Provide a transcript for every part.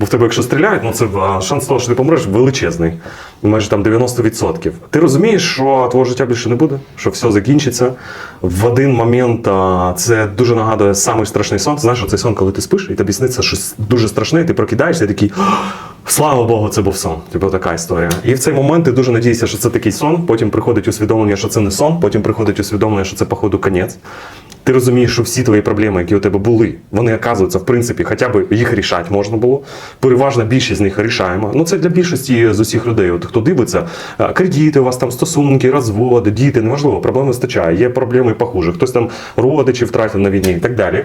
Бо в тебе, якщо стріляють, ну це шанс того, що ти помреш, величезний. Майже там 90%. Ти розумієш, що твого життя більше не буде, що все закінчиться. В один момент це дуже нагадує самий страшний сон. Ти знаєш, цей сон, коли ти спиш, і тобі сниться щось дуже страшне, і ти прокидаєшся і такий. Слава Богу, це був сон. Типу така історія. І в цей момент ти дуже надієшся, що це такий сон. Потім приходить усвідомлення, що це не сон, потім приходить усвідомлення, що це, походу, конець. Ти розумієш, що всі твої проблеми, які у тебе були, вони оказуються, в принципі, хоча б їх рішати можна було. Переважна більшість з них рішаємо. Ну це для більшості з усіх людей. От хто дивиться, кредити, у вас там стосунки, розводи, діти, неважливо, проблем вистачає. Є проблеми похуже. Хтось там родичів втратив на війні і так далі.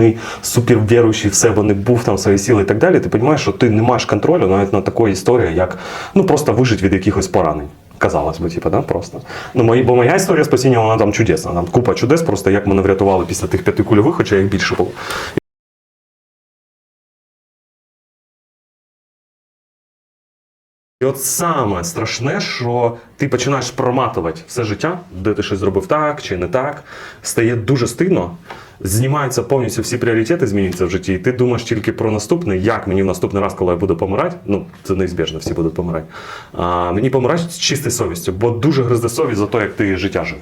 супервіруючий в себе не був там свої сили і так далі. Ти розумієш, що ти не маєш контролю навіть на такої історії, як ну просто вижити від якихось поранень. Казалось би, типу, да, просто. Ну, мої, бо моя історія спасіння, вона там чудесна. Там купа чудес, просто як мене врятували після тих п'яти кульових, хоча їх більше було. І от саме страшне, що ти починаєш проматувати все життя, де ти щось зробив так чи не так, стає дуже стидно. Знімаються повністю всі пріоритети, змінюються в житті, і ти думаєш тільки про наступне, як мені в наступний раз, коли я буду помирати. Ну, це неізбіжно, всі будуть помирати. А, мені помирати з чистою совістю, бо дуже гризде совість за те, як ти життя жив.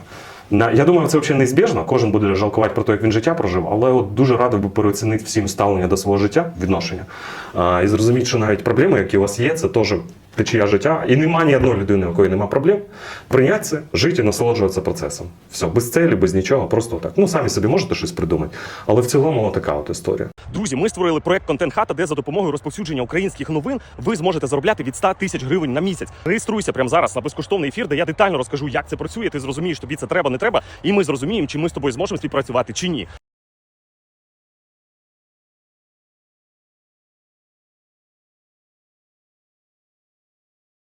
Я думаю, це взагалі неізбіжно. Кожен буде жалкувати про те, як він життя прожив, але от дуже радий би переоцінити всім ставлення до свого життя, відношення. А, і зрозуміти, що навіть проблеми, які у вас є, це теж течія життя. І нема ні одної людини, у якої нема проблем. Прийняти це, жити і насолоджуватися процесом. Все, без цілі, без нічого, просто так. Ну, самі собі можете щось придумати. Але в цілому така от історія. Друзі, ми створили проект Контент Хата, де за допомогою розповсюдження українських новин ви зможете заробляти від 100 тисяч гривень на місяць. Реєструйся прямо зараз на безкоштовний ефір, де я детально розкажу, як це працює. Ти зрозумієш, тобі це треба, не треба, і ми зрозуміємо, чи ми з тобою зможемо співпрацювати чи ні.